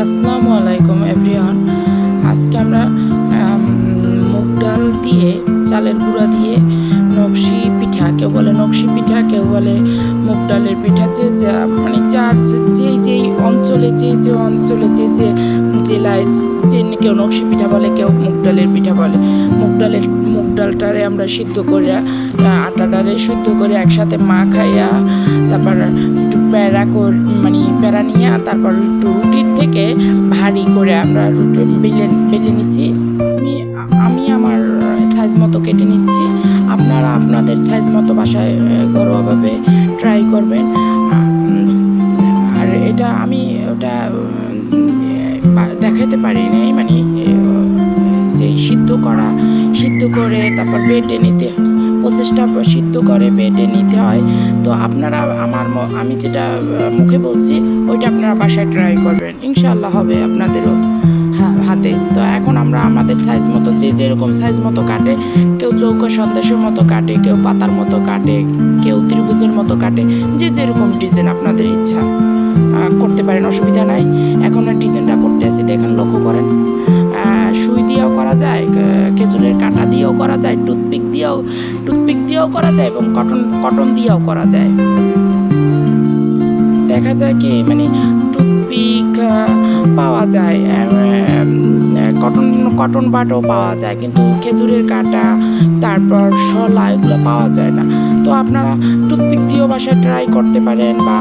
আসসালামু আলাইকুম এভরিওয়ান আজকে আমরা মুগ ডাল দিয়ে চালের গুঁড়া দিয়ে নকশি কেউ বলে নকশি পিঠা, কেউ বলে মুগ ডালের পিঠা, যে যা মানে যার যে- যেই অঞ্চলে, যে যে অঞ্চলে, যে যে জেলায় যে কেউ নকশি পিঠা বলে, কেউ মুগ ডালের পিঠা বলে। মুগ ডালের, মুগ ডালটারে আমরা সিদ্ধ করে আটা ডালে সিদ্ধ করে একসাথে মা খাইয়া তারপর একটু প্যারা কর মানে প্যারা নিয়ে, তারপর একটু রুটির থেকে ভারী করে আমরা রুটি বেলে বেলে নিছি। আমি আমি আমার সাইজ মতো কেটে নিচ্ছি। আপনারা আপনাদের সাইজ মতো বাসায় ঘরোয়াভাবে ট্রাই করবেন। আর এটা আমি ওটা দেখাতে পারি নাই মানে যে সিদ্ধ করা, সিদ্ধ করে তারপর বেটে নিতে প্রসেসটা সিদ্ধ করে বেটে নিতে হয়। তো আপনারা আমার আমি যেটা মুখে বলছি, ওইটা আপনারা বাসায় ট্রাই করবেন। ইনশাল্লাহ হবে আপনাদেরও। হাতে। তো এখন আমরা আমাদের সাইজ মতো যে যেরকম সাইজ মতো কাটে, কেউ চৌকো সন্দেশের মতো কাটে, কেউ পাতার মতো কাটে, কেউ ত্রিভুজের মতো কাটে, যে যেরকম ডিজাইন আপনাদের ইচ্ছা করতে পারেন, অসুবিধা নাই। এখন ডিজাইনটা করতে আসি দেখেন লক্ষ্য করেন। সুই দিয়েও করা যায় খেজুরের কাঁটা দিয়েও করা যায় টুথপিক দিয়েও টুথপিক দিয়েও করা যায় এবং কটন কটন দিয়েও করা যায়। দেখা যায় কি মানে টুথপিক পাওয়া যায় কটন কটন বাটও পাওয়া যায়, কিন্তু খেজুরের কাঁটা, তারপর শলা, এগুলো পাওয়া যায় না। তো আপনারা টুথপিক দিয়েও বাসায় ট্রাই করতে পারেন বা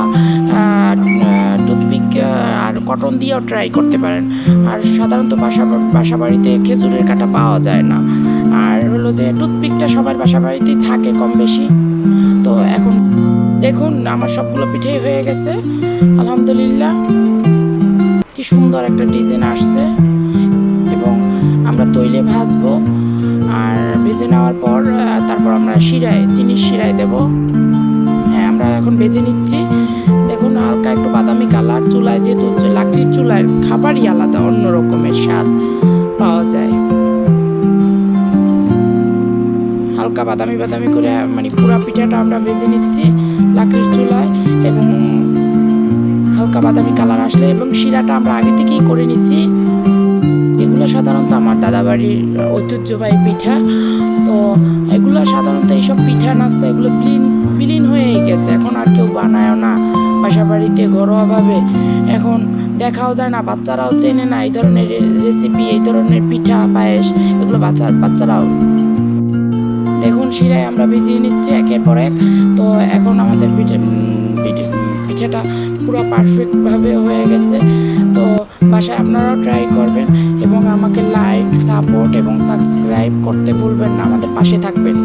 টুথপিক আর কটন দিয়েও ট্রাই করতে পারেন। আর সাধারণত বাসা বাসা বাড়িতে খেজুরের কাঁটা পাওয়া যায় না। আর হলো যে টুথপিকটা সবার বাসা বাড়িতেই থাকে কম বেশি। তো এখন দেখুন, আমার সবগুলো পিঠেই হয়ে গেছে। আলহামদুলিল্লাহ। কি সুন্দর একটা ডিজাইন আসছে। এবং আমরা তৈলে ভাজবো। আর ভেজে নেওয়ার পর তারপর আমরা শিরায় চিনির শিরায় দেব। হ্যাঁ আমরা এখন ভেজে নিচ্ছি। দেখুন, হালকা একটু বাদামি কালার, চুলায় যেহেতু লাকড়ির চুলায় খাবারই আলাদা, অন্য রকমের স্বাদ পাওয়া যায়। হালকা বাদামি বাদামি করে মানে পুরা পিঠাটা আমরা ভেজে নিচ্ছি লাকড়ির চুলায়। এবং হালকা বাদামি কালার আসলে এবং শিরাটা আমরা আগে থেকেই করে নিছি। এগুলো সাধারণত আমার দাদাবাড়ির ঐতিহ্যবাহী পিঠা। তো এগুলো সাধারণত এইসব পিঠা, নাস্তা এগুলো বিলীন বিলীন হয়েই গেছে। এখন আর কেউ বানায়ও না। বাসা বাড়িতে ঘরোয়াভাবে এখন দেখাও যায় না, বাচ্চারাও চেনে না এই ধরনের রেসিপি এই ধরনের পিঠা, পায়েস এগুলো বাচ্চা বাচ্চারাও। দেখুন, শিরায় আমরা ভিজিয়ে নিচ্ছি একের পর এক। তো এখন আমাদের পিঠে পিঠে- পিঠাটা পুরো পারফেক্টভাবে হয়ে গেছে। তো বাসায় আপনারাও ট্রাই করবেন এবং আমাকে লাইক সাপোর্ট এবং সাবস্ক্রাইব করতে ভুলবেন না। আমাদের পাশে থাকবেন।